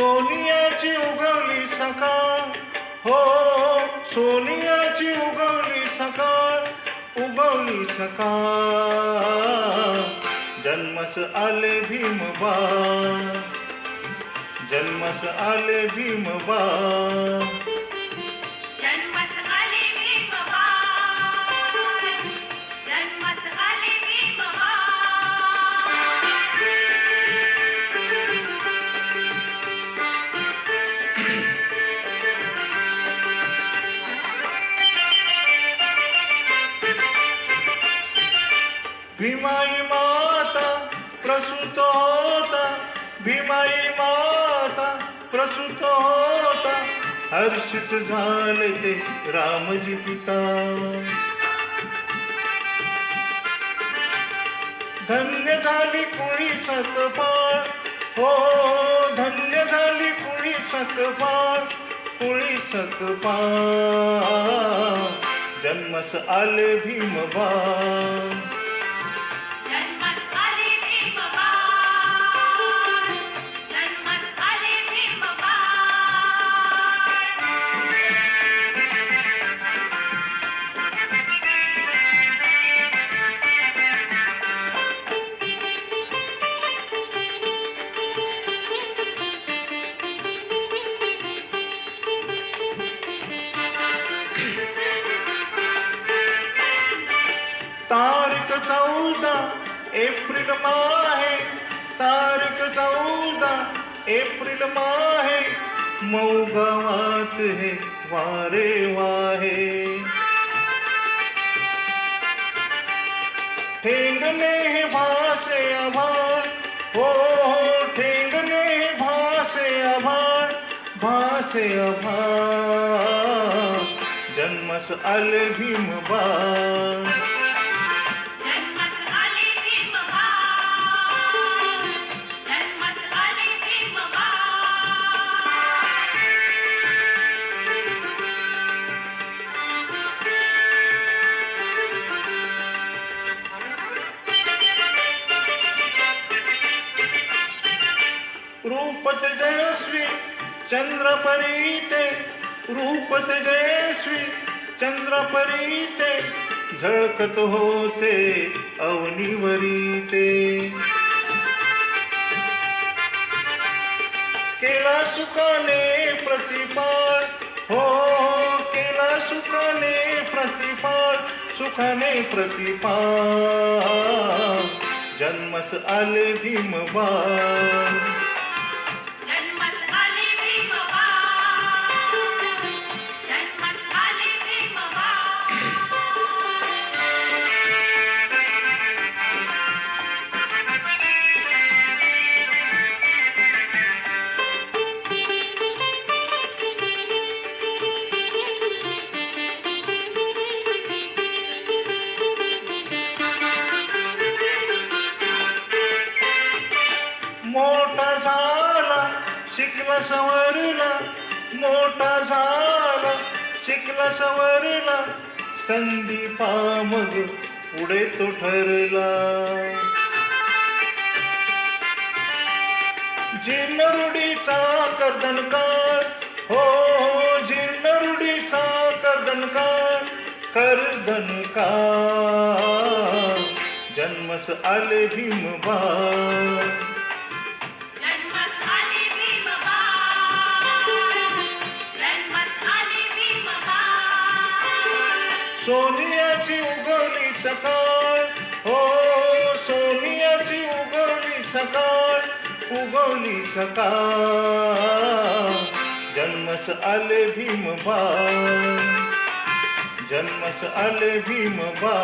सोनियाची उगवली सकाळ. हो सोनियाची उगवली सकाळ. उगवली सकाळ. जन्मस आले भीमबा जन्मस आले भीमबा भीमाई माता प्रसूत होता भीमाई माता प्रसूत होता हर्षित झाले ते रामजी पिता. धन्य झाली कुणी सकपाळ? हो धन्य झाली कुणी सकपाळ? कुणी सकपाळ? जन्मस आले भीमबा तारीख चौदा एप्रिल माहे. तारीख चौदा एप्रिल माहे. मऊ गावात हे वारे वाहे. ठेंगणे हे भासे आभार हो हो ठेंगणे हे भासे आभार भासे आभार जन्मस आले भीमबा रूपत चंद्रपरीते रूपत जयश्री चंद्रपरीते झळकत होते अवनिवरीते. केला सुखाने प्रतिपाळ हो केला सुखाने प्रतिपाळ सुखाने प्रतिपाल जन्मस आले भीमबा शिकला सवरला मोठा झाला. शिकला सवरला संधी मग पुढे तो ठरला. जिन्नरुडीचा कर्दनकार हो हो कर्दनकार कर्दनकार जन्मस आले भीमबा सकाळ. हो सोनियाची उगवली सकाळ उगवली सकाळ. जन्मस आले भीम भीमबा जन्मस आले भीम भीमबा